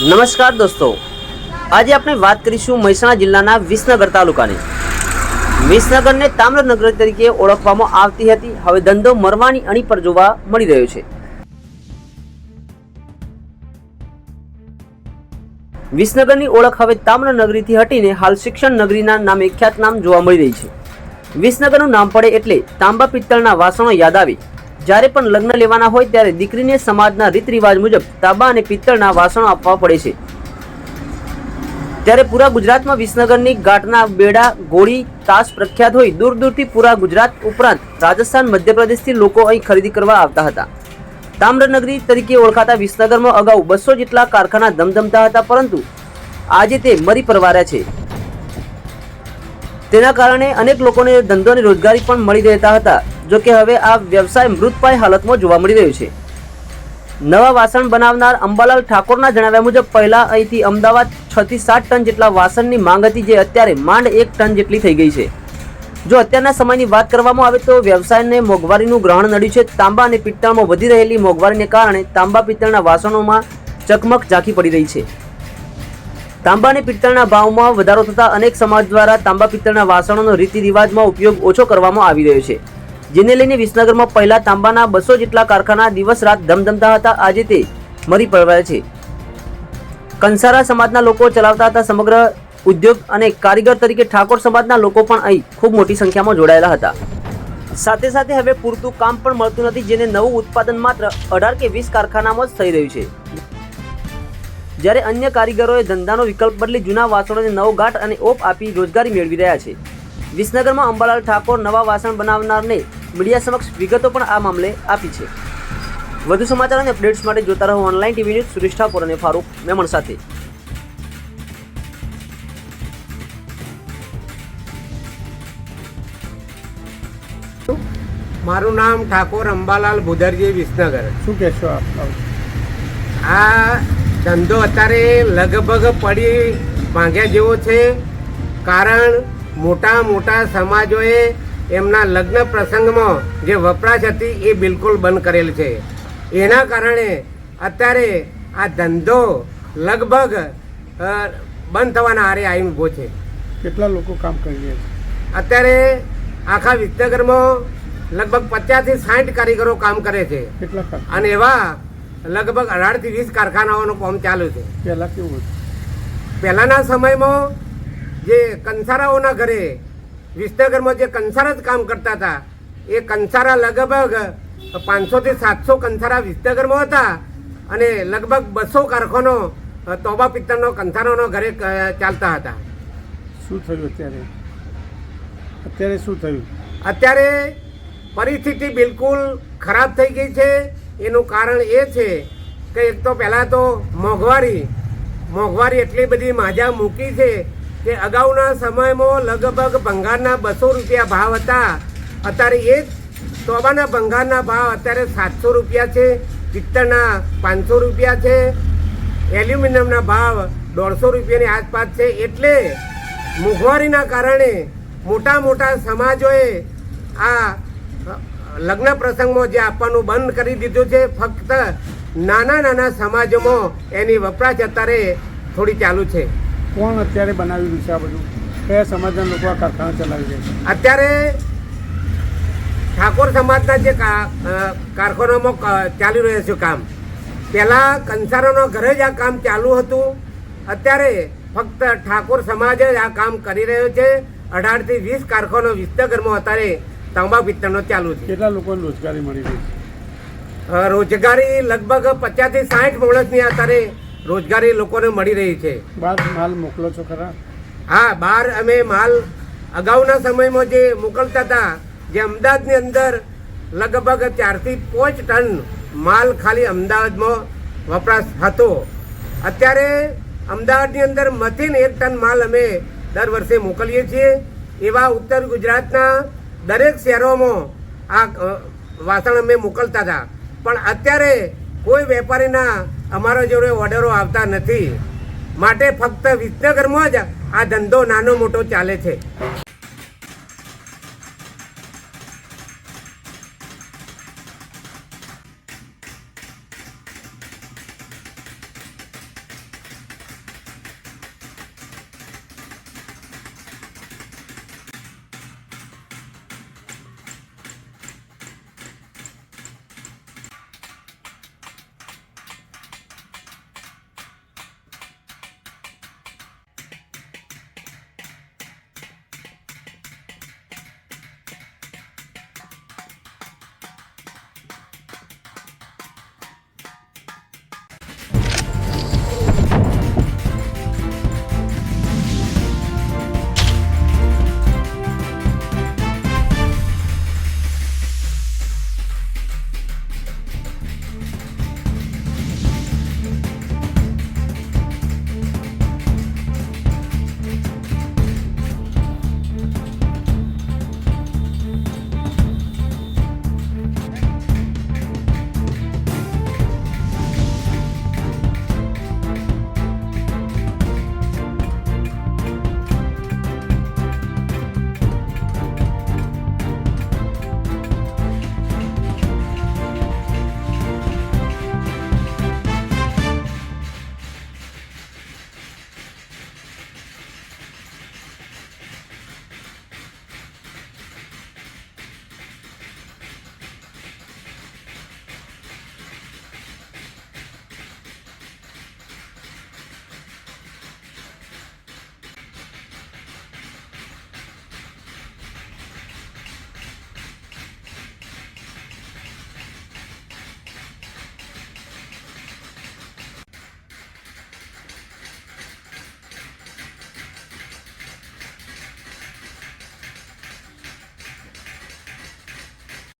નમસ્કાર દોસ્તો. આજે આપણે વાત કરીશું મહેસાણા જિલ્લાના વિસનગર તાલુકાની. વિસનગરને તામ્રનગર તરીકે ઓળખવામાં આવતી હતી. હવે ધંધો મરવાની અણી પર જોવા મળી રહ્યો છે. વિસનગરની ઓળખ હવે તામ્રનગરીથી હટીને હાલ શિક્ષણ નગરીના નામે ખ્યાતનામ જોવા મળી રહી છે. વિસનગરનું નામ પડે એટલે તાંબા પિત્તળના વાસણો યાદ આવે. જ્યારે પણ લગ્ન લેવાના હોય ત્યારે દીકરીને સમાજના રીત રિવાજ મુજબ તાંબા અને પિત્તળના વાસણો આપવા પડે છે. ત્યારે પૂરા ગુજરાતમાં વિસનગરની ઘાટના બેડા, ગોળી, તાસ પ્રખ્યાત હોય દૂર દૂરથી પૂરા ગુજરાત ઉપરાંત રાજસ્થાન, મધ્યપ્રદેશથી લોકો અહીં ખરીદી કરવા આવતા હતા. તામ્રનગરી તરીકે ઓળખાતા વિસનગરમાં અગાઉ બસો જેટલા કારખાના ધમધમતા હતા, પરંતુ આજે તે મરી પરવાર્યા છે. તેના કારણે અનેક લોકોને ધંધો અને રોજગારી પણ મળી રહેતા હતા. જો કે હવે આ વ્યવસાય મૃતપાય હાલતમાં જોવા મળી રહ્યો છે. નવા વાસણ બનાવનાર અંબાલાલ ઠાકોરના જણાવ્યા મુજબ, પહેલા અહીંથી અમદાવાદ છ થી સાત ટન જેટલા વાસણની માંગ હતી, જે અત્યારે માંડ એક ટન જેટલી થઈ ગઈ છે. જો અત્યારના સમયની વાત કરવામાં આવે તો વ્યવસાયને મોંઘવારીનું ગ્રહણ નડ્યું છે. તાંબા અને પિત્તળમાં વધી રહેલી મોંઘવારીને કારણે તાંબા પિત્તળના વાસણોમાં ચકમક ઝાંખી પડી રહી છે. તાંબા અને પિત્તળના ભાવમાં વધારો થતા અનેક સમાજ દ્વારા તાંબા પિત્તળના વાસણોનો રીતિ રિવાજમાં ઉપયોગ ઓછો કરવામાં આવી રહ્યો છે. જેને લઈને વિસનગરમાં પહેલા તાંબાના બસો જેટલા કારખાના દિવસ રાત ધમધમતા હતા. આજે તે મરી પડવાયા છે. કંસારા સમાજના લોકો ચલાવતા હતા સમગ્ર ઉદ્યોગ અને કારીગર તરીકે ઠાકોર સમાજના લોકો પણ અહીં ખૂબ મોટી સંખ્યામાં જોડાયેલા હતા. સાથે સાથે હવે પૂરતું કામ પણ મળતું નથી, જેને નવું ઉત્પાદન માત્ર અઢાર કે વીસ કારખાનામાં જ થઈ રહ્યું છે. જ્યારે અન્ય કારીગરોએ ધંધાનો વિકલ્પ બદલી જૂના વાસણોને નવો ઘાટ અને ઓપ આપી રોજગારી મેળવી રહ્યા છે. વિસનગરમાં અંબાલાલ ઠાકોર નવા વાસણ બનાવનારને મીડિયા સમક્ષ વિગતો પણ આ મામલે આપી છે. વધુ સમાચાર અને અપડેટ્સ માટે જોતા રહો online TV news Suresh Thakor અને ફારૂક મેમણ સાથે. મારું નામ ઠાકોર અંબાલાલ ભુદરજી વિસનગર. શું કહેશો આપ? આ ધંધો અત્યારે લગભગ પડી ભાંગ્યા જેવો છે કારણ મોટા મોટા સમાજોએ એમના લગ્ન પ્રસંગમાં જે વપરાશ હતી એ બિલકુલ બંધ કરેલ છે. એના કારણે અત્યારે આ ધંધો લગભગ બંધ થવાના આરે આવી ઊભો છે. કેટલા લોકો કામ કરી રહ્યા છે? અત્યારે આખા વિસનગરમાં લગભગ પચાસથી સાઠ કારીગરો કામ કરે છે. અને એવા લગભગ અઢારથી વીસ કારખાનાઓનું કામ ચાલુ છે. પહેલા કેવું પહેલાંના સમયમાં જે કંસારાઓના ઘરે વિસનગરમાં જે કંસારા જ કામ કરતા હતા એ કંસારા લગભગ પાંચસોથી સાતસો કંસારા વિસનગરમાં હતા અને લગભગ બસો કારખાનો તોબા પિત્તળનો કંસારાનો ઘરે ચાલતા હતા. શું થયું અત્યારે? અત્યારે શું થયું? અત્યારે પરિસ્થિતિ બિલકુલ ખરાબ થઈ ગઈ છે. એનું કારણ એ છે કે એક તો પહેલાં તો મોંઘવારી મોંઘવારી એટલી બધી માજા મૂકી છે કે અગાઉના સમયમાં લગભગ ભંગારના બસો રૂપિયા ભાવ હતા. અત્યારે એ જ તોબાના ભંગારના ભાવ અત્યારે સાતસો રૂપિયા છે, પિત્તળના પાંચસો રૂપિયા છે, એલ્યુમિનિયમના ભાવ દોઢસો રૂપિયાની આસપાસ છે. એટલે મોંઘવારીના કારણે મોટા મોટા સમાજોએ આ લગ્ન પ્રસંગમાં જે આપવાનું બંધ કરી દીધું છે, ફક્ત નાના નાના સમાજોમાં એની વપરાશ અત્યારે થોડી ચાલુ છે. કોણ અત્યારે બનાવી રહ્યું છે આ બધું? કયા સમાજના લોકો આ કારખાના ચલાવી રહ્યા છે? અત્યારે ઠાકોર સમાજના જે કારખાનામાં ચાલી રહ્યું છે કામ. પહેલાં કંસારોનો ઘરે જ આ કામ ચાલુ હતું. અત્યારે ફક્ત ઠાકોર સમાજ જ આ કામ કરી રહ્યો છે. અઢારથી વીસ કારખાનો વિસનગરમાં અત્યારે તાંબા પિત્તળનો ચાલુ છે. કેટલા લોકોને રોજગારી મળી રહી છે? રોજગારી લગભગ પચાસથી સાઠ માણસની અત્યારે રોજગારી લોકોને મળી રહી છે. બહાર માલ મોકલો છો ખરા? હા બહાર અમે માલ અગાઉના સમયમાં જે મોકલતા હતા જે અમદાવાદની અંદર લગભગ ચારથી પાંચ ટન માલ ખાલી અમદાવાદમાં વપરાશ હતો. અત્યારે અમદાવાદની અંદર મથીને એક ટન માલ અમે દર વર્ષે મોકલીએ છીએ. એવા ઉત્તર ગુજરાતના દરેક શહેરોમાં આ વાસણ અમે મોકલતા હતા. પણ અત્યારે કોઈ વેપારીના અમારા જોડે ઓર્ડરો આવતા નથી. માટે ફક્ત વિસનગરમાં જ આ ધંધો નાનો મોટો ચાલે છે.